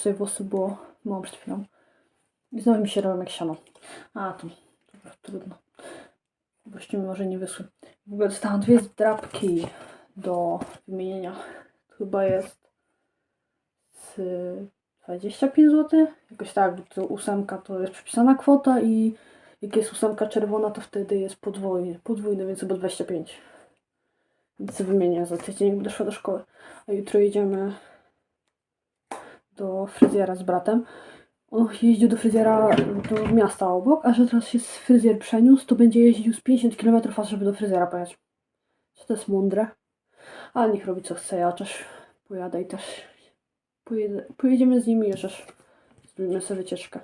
sobie włosy, bo mam przed chwilą. I znowu mi się robią jak siano. A, to dobra, trudno. Właściwie może nie wysły. W ogóle dostałam dwie drapki do wymienienia. To chyba jest z 25 zł. Jakoś tak, to ósemka to jest przypisana kwota i jak jest ósemka czerwona, to wtedy jest podwójny, podwójny więc chyba 25. Więc wymienię za tydzień, jak będę szła do szkoły. A jutro jedziemy do fryzjera z bratem. On jeździł do fryzjera do miasta obok, a że teraz się fryzjer przeniósł, to będzie jeździł z 50 km, aż żeby do fryzjera pojechać. Czy to jest mądre? Ale niech robi co chce, ja też pojadę i też pojedę, pojedziemy z nimi też zrobimy sobie wycieczkę.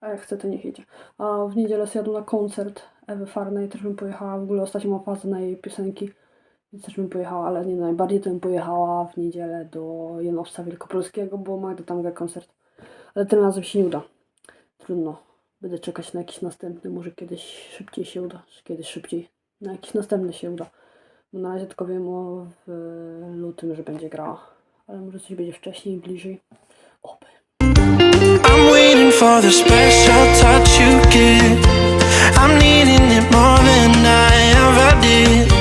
A jak chce, to niech jedzie. A w niedzielę zjadę na koncert Ewy Farnej, też bym pojechała. W ogóle ostatnio fazę na jej piosenki, też bym pojechała, ale nie najbardziej to bym pojechała w niedzielę do Janowca Wielkopolskiego, bo Magda tam gra koncert. Ale tym razem się nie uda. Trudno. Będę czekać na jakiś następny, może kiedyś szybciej się uda, kiedyś szybciej. Na jakiś następny się uda. Bo na razie tylko wiem o w lutym, że będzie grała. Ale może coś będzie wcześniej, bliżej. Oby. I'm waiting for the special touch you give. I'm needing it more than I ever did.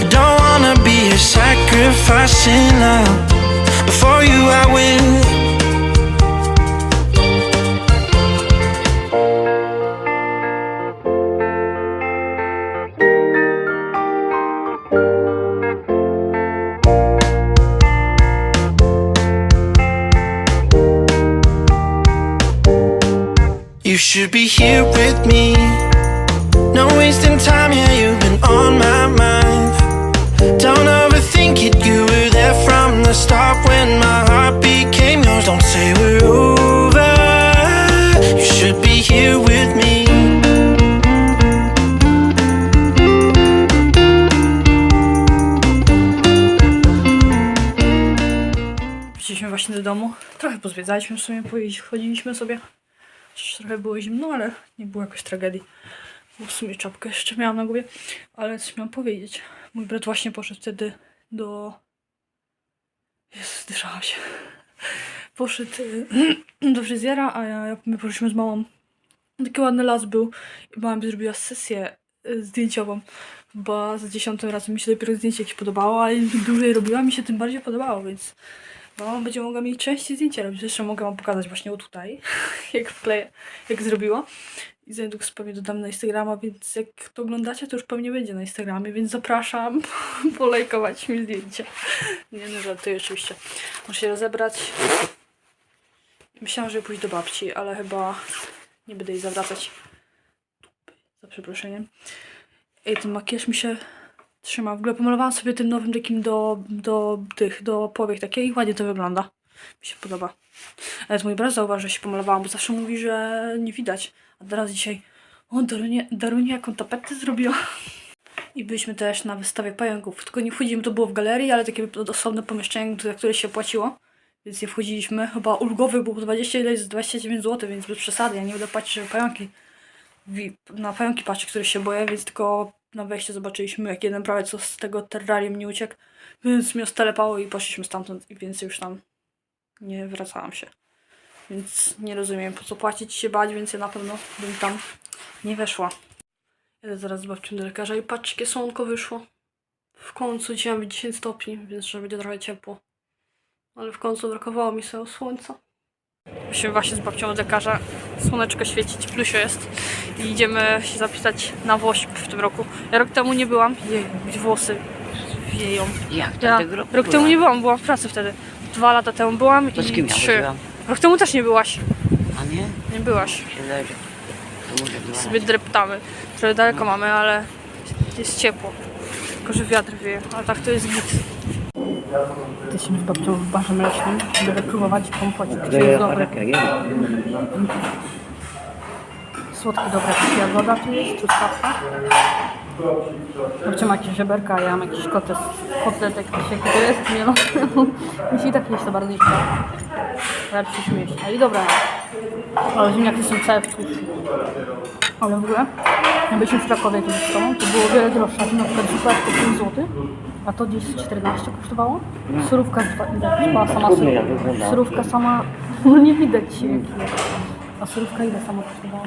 I don't wanna be a sacrifice in love. Before you, I will. You should be here with me. No wasting time, yeah, you've been on my mind. When my heart became yours. Don't say we're over. You should be here with me. Właśnie do domu. Trochę pozwiedzaliśmy w sumie, chodziliśmy sobie. Chociaż trochę było zimno, ale nie było jakoś tragedii. Bo w sumie czapkę jeszcze miałam na głowie. Ale coś miałam powiedzieć. Mój brat właśnie poszedł wtedy do... Jezus, zdyszałam się. Poszedł y, do fryzjera, a ja, my poszliśmy z mamą. Taki ładny las był i mama by zrobiła sesję y, zdjęciową. Bo za dziesiątym razem mi się dopiero zdjęcie jakieś podobało, ale im dłużej robiła, mi się tym bardziej podobało, więc mama będzie mogła mi częściej zdjęcia robić. Zresztą mogę wam pokazać właśnie o tutaj, jak wkleję, jak zrobiła. I za niedługo sobie dodam na Instagrama, więc jak to oglądacie, to już pewnie będzie na Instagramie, więc zapraszam polajkować mi zdjęcia. Nie no, żartuję oczywiście. Muszę się rozebrać. Myślałam, żeby pójść do babci, ale chyba nie będę jej zawracać. Za przeproszeniem. Ej, ten makijaż mi się trzyma. W ogóle pomalowałam sobie tym nowym takim do, do tych, do powiek takie i ładnie to wygląda. Mi się podoba. Nawet mój brat zauważył, że się pomalowałam, bo zawsze mówi, że nie widać. A teraz dzisiaj, o Darunia, Darunia jaką tapetę zrobiła. I byliśmy też na wystawie pająków. Tylko nie wchodzimy, to było w galerii, ale takie osobne pomieszczenie, za które się płaciło. Więc nie wchodziliśmy. Chyba ulgowy był 20 ileś z 29 zł, więc bez przesady. Ja nie będę płacić, żeby pająki na pająki patrzeć, których się boję, więc tylko na wejściu zobaczyliśmy, jak jeden prawie co z tego terrarium nie uciekł, więc mnie stelepało i poszliśmy stamtąd i więcej już tam nie wracałam się. Więc nie rozumiem, po co płacić się bać, więc ja na pewno bym tam nie weszła. Jedę zaraz z babcią do lekarza i patrz, jakie słonko wyszło. W końcu dzisiaj mamy 10 stopni, więc że będzie trochę ciepło. Ale w końcu brakowało mi sobie słońca. Musimy właśnie z babcią od lekarza. Słoneczko świecić, plusio jest. I idziemy się zapisać na WOŚP w tym roku. Ja rok temu nie byłam. Jej, włosy wieją. Jak Ja rok temu nie byłam, byłam w pracy wtedy. Dwa lata temu byłam i ja trzy. Rok temu też nie byłaś. A nie? Nie byłaś. Się leży. To może dwa Sobie dreptamy. Trochę daleko mamy, ale jest ciepło. Tylko, że wiatr wieje. Ale tak to jest git. Jesteśmy z babcią w barze mlecznym. Będę próbować kompocik. To jest dobry. Słodki, dobra taka jagoda tu jest, truskawka. Babcia ma jakieś żeberka, a ja mam jakiś kotes, kotlet jakiś, jaki to jest, nie no. Mi się i tak jeść to bardzo nie chce. Ale przyszły jeść. A i dobra. Ale ziemniaki są całe w tłuszczu. Ale w ogóle, jak byliśmy w Krakowie z tobą, to było o wiele droższe. Na przykład zupa po 5 zł, a to gdzieś 14 kosztowało. Surówka była sama surówka. Surówka sama, no nie widać. A surówka ile sama kosztowała?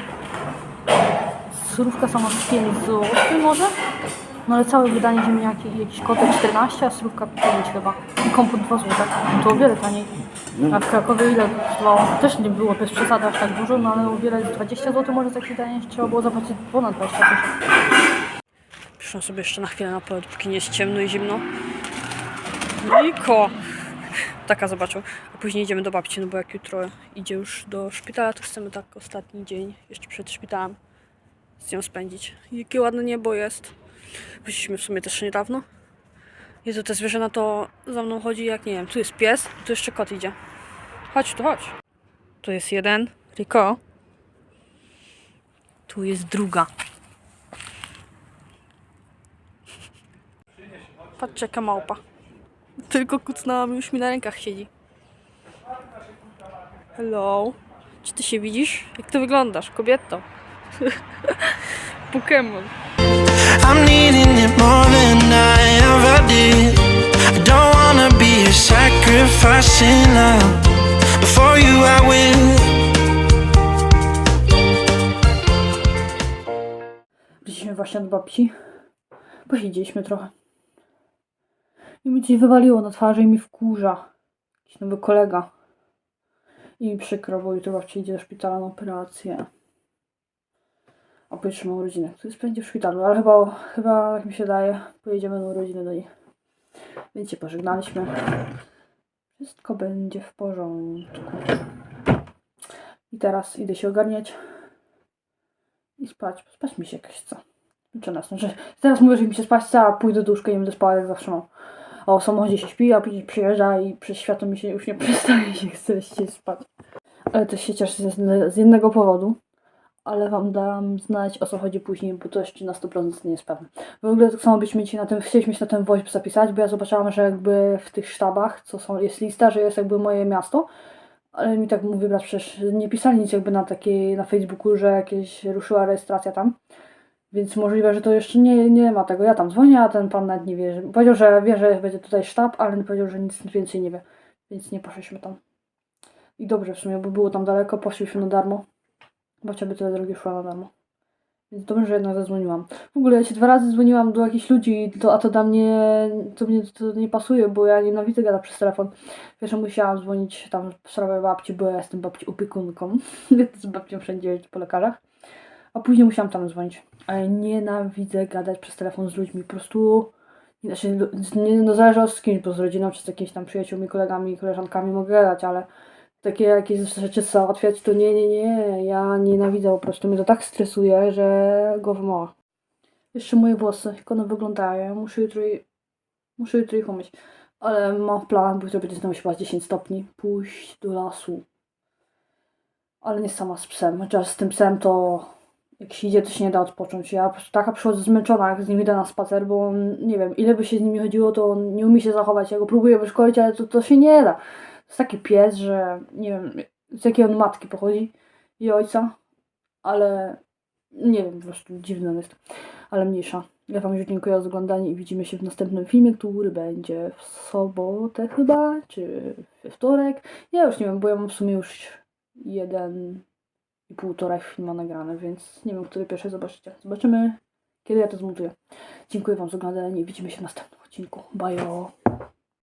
Surówka sama z 5 zł może? No ale całe wydanie ziemniaki i jakiś kotek 14, a surówka 5 chyba. I kompot 2 zł. To o wiele taniej. A w Krakowie ile kosztowało? Też nie było bez przesady aż tak dużo, no ale o wiele 20 zł może za danie trzeba było zapłacić ponad 20 zł. Przyszłam sobie jeszcze na chwilę na pole, dopóki nie jest ciemno i zimno. Niko! Taka zobaczył. A później idziemy do babci, no bo jak jutro idzie już do szpitala, to chcemy tak ostatni dzień jeszcze przed szpitalem z nią spędzić. Jakie ładne niebo jest. Wyszliśmy w sumie też niedawno. Jezu, te zwierzęta to za mną chodzi jak, nie wiem, tu jest pies, tu jeszcze kot idzie. Chodź tu, chodź. Tu jest jeden, Riko. Tu jest druga. Patrzcie, jaka małpa. Tylko kucnęłam, już mi na rękach siedzi. Hello. Czy ty się widzisz? Jak ty wyglądasz, kobieto? Pokémon. I'm needing it more than I did. I don't wanna be a love. Before you, I will. Właśnie do babci. Posiedzieliśmy trochę. I mi coś wywaliło na twarzy i mi wkurza. Jakiś nowy kolega. I mi przykro, bo jutro babcia idzie do szpitala na operację. Pojutrze mam urodzinę, który spędzi w szpitalu, ale chyba, chyba jak mi się daje, pojedziemy na urodziny do niej. Więc się pożegnaliśmy. Wszystko będzie w porządku. I teraz idę się ogarniać i spać. Spać mi się jakoś chce. Czy nas, znaczy, teraz mówię, że mi się spać chce, a pójdę do łóżka i będę spała jak zawsze mam. O samochodzie się śpi, a później przyjeżdża i przez światło mi się już nie przestaje się chce się spać. Ale też się cieszę z jednego powodu. Ale wam dam znać o co chodzi później, bo to jeszcze na 100% nie jest pewne. W ogóle tak samo byśmy ci na tym, chcieliśmy się na ten voice zapisać, bo ja zobaczyłam, że jakby w tych sztabach, co są, jest lista, że jest jakby moje miasto. Ale mi tak mówi brat, przecież nie pisali nic jakby na takiej, na Facebooku, że jakieś ruszyła rejestracja tam. Więc możliwe, że to jeszcze nie, nie ma tego. Ja tam dzwonię, a ten pan nawet nie wie. Powiedział, że wie, że będzie tutaj sztab, ale powiedział, że nic więcej nie wie. Więc nie poszliśmy tam. I dobrze w sumie, bo było tam daleko, poszliśmy na darmo. Babcia by tyle drogi szła na darmo. Więc dobrze, że jednak zadzwoniłam. W ogóle ja się dwa razy dzwoniłam do jakichś ludzi, to, a to dla mnie, to mnie to nie pasuje, bo ja nienawidzę gadać przez telefon. Pierwsze musiałam dzwonić tam w sprawę babci, bo ja jestem babci opiekunką, więc z babcią wszędzie jeżdżę po lekarzach. A później musiałam tam dzwonić. Ale nienawidzę gadać przez telefon z ludźmi. Po prostu. Znaczy, nie, no zależy od z kimś, bo z rodziną czy z jakimiś tam przyjaciółmi, kolegami, koleżankami mogę gadać, ale takie jakieś rzeczy załatwiać, to nie, nie, nie. Ja nienawidzę po prostu. Mnie to tak stresuje, że głowa mała. Jeszcze moje włosy, jak one wyglądają. Muszę jutro, muszę jutro ich umyć. Ale mam w planach, bo jutro będzie znowu chyba 10 stopni, pójść do lasu. Ale nie sama z psem. Chociaż z tym psem to jak się idzie, to się nie da odpocząć. Ja po prostu taka przychodzę zmęczona, jak z nim idę na spacer, bo on, nie wiem, ile by się z nimi chodziło, to on nie umie się zachować. Ja go próbuję wyszkolić, ale to, to się nie da. To jest taki pies, że nie wiem, z jakiej on matki pochodzi i ojca, ale nie wiem, po prostu dziwny on jest, ale mniejsza. Ja Wam już dziękuję za oglądanie i widzimy się w następnym filmie, który będzie w sobotę chyba, czy we wtorek. Ja już nie wiem, bo ja mam w sumie już jeden i półtora filma nagrane, więc nie wiem, który pierwszy zobaczycie. Zobaczymy, kiedy ja to zmontuję. Dziękuję Wam za oglądanie i widzimy się w następnym odcinku. Bye!